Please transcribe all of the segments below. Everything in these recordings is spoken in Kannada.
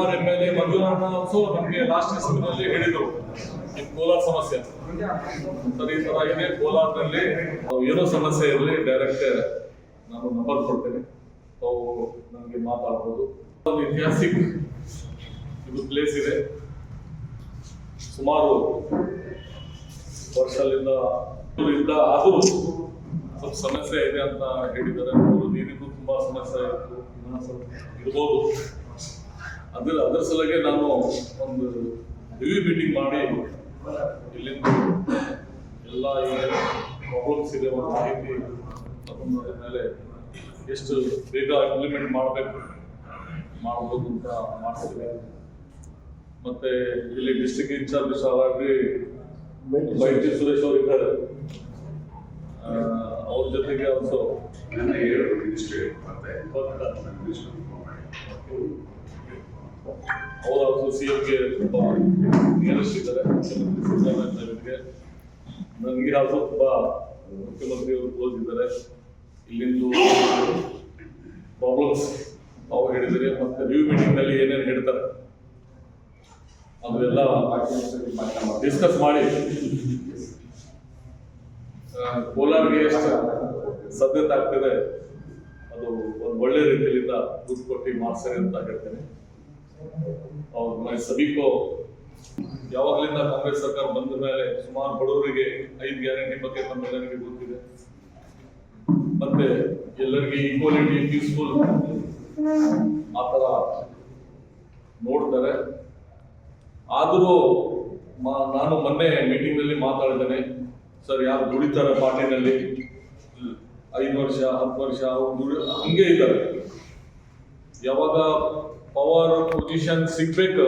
M L A Manjunatha so ನಮಗೆ ಲಾಸ್ಟ್ ಸಭೆಯಲ್ಲಿ ಹೇಳಿದರು ಈ ಕೋಲಾರ ಸಮಸ್ಯೆ. ಸರ್ ತರ ಇದೆ ಕೋಲಾರದಲ್ಲಿ ಏನೋ ಸಮಸ್ಯೆ ಇರಲಿ ಡೈರೆಕ್ಟ್ ನಾನು ನಂಬರ್ ಕೊಡ್ತೇನೆ. ತಾವು ನನಗೆ ಮಾತಾಡ್ಬೋದು. ಒಂದು ಐತಿಹಾಸಿಕ್ ಇದು ಪ್ಲೇಸ್ ಇದೆ. ಸುಮಾರು ವರ್ಷದಿಂದ ಇದ್ದ ಅದು ಸ್ವಲ್ಪ ಸಮಸ್ಯೆ ಇದೆ ಅಂತ ಹೇಳಿದ್ದಾರೆ. ಅವರು ನೀರಿಗೂ ತುಂಬಾ ಸಮಸ್ಯೆ ಇತ್ತು ಇರ್ಬೋದು. ಅದ್ರ ಅದ್ರ ಸಲಗೆ ನಾನು ಒಂದು ರಿವ್ಯೂ ಮೀಟಿಂಗ್ ಮಾಡಿ ಇಲ್ಲಿಂದ ಎಲ್ಲ ಏನೇನು ಪ್ರಾಬ್ಲಮ್ಸ್ ಇದೆ ಒಂದು ಮಾಹಿತಿ ಮೇಲೆ ಎಷ್ಟು ಬೇಗ ಇಂಪ್ಲಿಮೆಂಟ್ ಮಾಡಬೇಕು, ಮಾಡ್ಬೋದು ಅಂತ ಮಾಡ್ತಿದ್ದೆ ಮತ್ತೆ ಇಲ್ಲಿ ಡಿಸ್ಟಿಕ್ ಇನ್ಚಾರ್ಜ್ ಸಾಲಾಗಿ ಬೈಟಿ ಸುರೇಶ್ ಅವರು ಇದ್ದಾರೆ. ಅವ್ರ ಜೊತೆಗೆ ಅವರು ಆಲ್ಸೋ ಸಿ ಎಂಗೆ ತುಂಬ ನಿಯರೆಸ್ಟ್ ಇದ್ದಾರೆ ಮುಖ್ಯಮಂತ್ರಿ ಸಿದ್ದರಾಮಯ್ಯ ನನಗೆ ಅದು ತುಂಬ ಮುಖ್ಯಮಂತ್ರಿಯವರು ತೋರಿಸಿದ್ದಾರೆ ಇಲ್ಲಿಂದ ಪ್ರಾಬ್ಲಮ್ಸ್ ಅವ್ರು ಹೇಳಿದರೆ ಮತ್ತೆ ರಿವ್ಯೂ ಮೀಟಿಂಗ್ನಲ್ಲಿ ಏನೇನು ಹೇಳ್ತಾರೆ? ಅದೆಲ್ಲ ಡಿಸ್ಕಸ್ ಮಾಡಿ. ಕೋಲಾರ್ಗೆ ಎಷ್ಟು ಸದ್ಯತೆ ಆಗ್ತದೆ. ಅದು ಒಂದು ಒಳ್ಳೆ ರೀತಿಯಿಂದ ದುಡ್ಡು ಕೊಟ್ಟು ಮಾಡ್ತಾರೆ ಅಂತ ಹೇಳ್ತೇನೆ. ಅವ್ರ ಮನೆ ಯಾವಾಗಲಿಂದ ಕಾಂಗ್ರೆಸ್ ಸರ್ಕಾರ ಬಂದ ಮೇಲೆ ಸುಮಾರು ಬಡವರಿಗೆ ಐದು ಗ್ಯಾರಂಟಿ ಬಗ್ಗೆ ನಮ್ಮೆಲ್ಲರಿಗೆ ಗೊತ್ತಿದೆ. ಮತ್ತೆ ಎಲ್ಲರಿಗೆ ಈಕ್ವಾಲಿಟಿ ಪೀಸ್ಫುಲ್ ಆ ನೋಡ್ತಾರೆ. ಆದರೂ ನಾನು ಮೊನ್ನೆ ಮೀಟಿಂಗ್ನಲ್ಲಿ ಮಾತಾಡಿದ್ದೇನೆ. ಸರ್, ಯಾರು ದುಡಿತಾರೆ ಪಾರ್ಟಿನಲ್ಲಿ? ಐದು ವರ್ಷ, ಹತ್ತು ವರ್ಷ, ಅವ್ರು ದುಡಿ, ಹಂಗೆ ಇದ್ದಾರೆ. ಯಾವಾಗ ಪವರ್ ಪೊಸಿಷನ್ ಸಿಗ್ಬೇಕು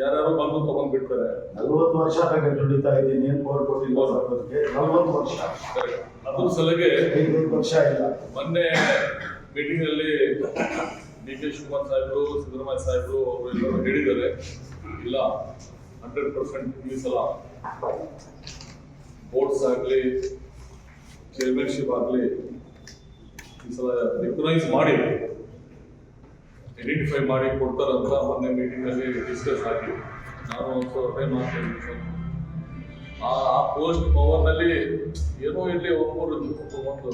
ಯಾರು ಬಂದು ತಗೊಂಡ್ಬಿಡ್ತಾರೆ ನಲ್ವತ್ತು ವರ್ಷ ದುಡಿತಾ ಇದ್ದೀನಿ ಏನ್ ಪವರ್ ಕೊಟ್ಟಿಲ್ಲ ನಲ್ವತ್ತು ವರ್ಷ. ಅದ್ರ ಸಲಗೆ ವರ್ಷ ಇಲ್ಲ. ಮೊನ್ನೆ ಮೀಟಿಂಗ್ ಅಲ್ಲಿ ಡಿ ಕೆ ಶಿವಕುಮಾರ್ ಸಾಹೇಬರು ಸಿದ್ದರಾಮಯ್ಯ ಸಾಹೇಬರು ಅವರು ಎಲ್ಲರೂ ಹೇಳಿದ್ದಾರೆ. ಇಲ್ಲ ಹಂಡ್ರೆಡ್ ಪರ್ಸೆಂಟ್ ಈ ಸಲ ಬೋರ್ಡ್ಸ್ ಆಗಲಿ ಚೇರ್ಮನ್ಶಿಪ್ ಆಗಲಿ ಈ ಸಲ ರೆಕಗ್ನೈಸ್ ಮಾಡಿ ಐಡೆಂಟಿಫೈ ಮಾಡಿ ಕೊಡ್ತಾರಂತ ಮೊನ್ನೆ ಮೀಟಿಂಗ್ ಅಲ್ಲಿ ಡಿಸ್ಕಸ್ ಆಗಿ ನಾನು ಒಂದು ಸ್ವಲ್ಪ ಮಾತಾಡಿದ್ದೆ ಆ ಪೋಸ್ಟ್ ಪವರ್ನಲ್ಲಿ ಏನೋ ಇಲ್ಲಿ ಒಬ್ಬರು ಒಂದು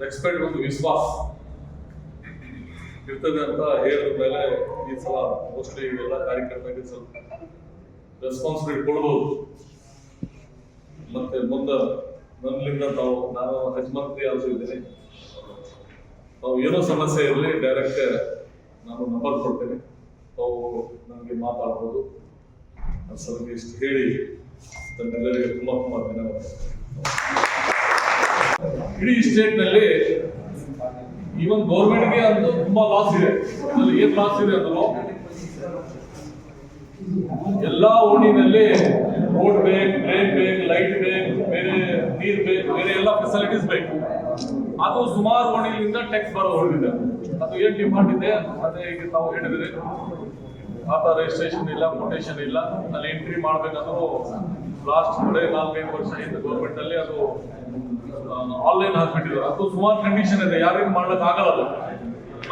ರೆಸ್ಪೆಕ್ಟ್ ಒಂದು ವಿಶ್ವಾಸ ಇರ್ತದೆ ಅಂತ ಹೇಳಿದ ಮೇಲೆ ಈ ಸಲ ಮೋಸ್ಟ್ಲಿ ಎಲ್ಲ ಕಾರ್ಯಕರ್ತರಿಗೆ ಸ್ವಲ್ಪ ರೆಸ್ಪಾನ್ಸಿಬಿಲಿಟಿ ಕೊಡ್ಬೋದು. ಮತ್ತೆ ಮುಂದೆ ನನ್ನಿಂದ ತಾವು, ನಾನು ಹಜ್ಮಂತ್ರಿ ಆಲ್ಸೋ ಇದ್ದೇನೆ ತಾವು ಏನೋ ಸಮಸ್ಯೆ ಇರಲಿ ಡೈರೆಕ್ಟ್ ನಾನು ನಂಬರ್ ಕೊಡ್ತೇನೆ. ತಾವು ನನಗೆ ಮಾತಾಡ್ಬೋದು. ನನ್ನ ಸಲಹೆ ಇಷ್ಟು ಹೇಳಿ ತನ್ನೆಲ್ಲರಿಗೆ ತುಂಬ ತುಂಬ ಧನ್ಯವಾದ ಇಡೀ ಸ್ಟೇಟ್ನಲ್ಲಿ ಈವನ್ ಗೌರ್ಮೆಂಟ್ಗೆ ಅಂತೂ ತುಂಬಾ ಲಾಸ್ ಇದೆ. ಅದರಲ್ಲಿ ಏನು ಲಾಸ್ ಇದೆ ಅಂತಲೋ? ಎಲ್ಲಾ ಓಣಿನಲ್ಲಿ ರೋಡ್ ಬೇಕು ಡ್ರೈನ್ ಬೇಕು ಲೈಟ್ ಬೇಕು, ಬೇರೆ ನೀರು ಬೇಕು, ಬೇರೆ ಎಲ್ಲ ಫೆಸಿಲಿಟೀಸ್ ಬೇಕು. ಅದು ಸುಮಾರು ಓಣಿಲಿಂದ ಟೆಕ್ ಬರೋ ಹೊರಟಿದೆ ಅದು ಏನ್ ಡಿಮಾಂಡ್ ಇದೆ, ಅದೇ ಈಗ ತಾವು ಹೇಳಿದ್ರೆ. ಖಾತಾ ರಿಜಿಸ್ಟ್ರೇಷನ್ ಇಲ್ಲ ಕೊಟೇಶನ್ ಇಲ್ಲ. ಅಲ್ಲಿ ಎಂಟ್ರಿ ಮಾಡ್ಬೇಕಾದ್ರು ಲಾಸ್ಟ್ ಕಡೆ ನಾಲ್ಕೈದು ವರ್ಷ ಹಿಂದೆ ಗೌರ್ಮೆಂಟ್ ಅಲ್ಲಿ ಅದು ಆನ್ಲೈನ್ ಹಾಕ್ಬಿಟ್ಟಿದ್ದಾರೆ. ಅದು ಸುಮಾರು ಕಂಡೀಷನ್ ಇದೆ, ಯಾರಿಗೂ ಮಾಡ್ಲಿಕ್ಕೆ ಆಗಲ್ಲ ಅದು.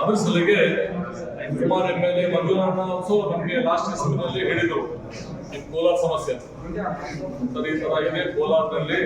ಅದ್ರ ಸಲಿಗೆ ಸುಮಾರು ಎಂ ಎಲ್ ಎ, ಮಂಜುನಾಥ ನಮ್ಗೆ ಲಾಸ್ಟ್ ಸಮಯದಲ್ಲಿ ಹೇಳಿದರು ನಿಮ್ ಕೋಲಾರ ಸಮಸ್ಯೆ ಸರ್ ತರ ಇದೆ ಕೋಲಾರದಲ್ಲಿ.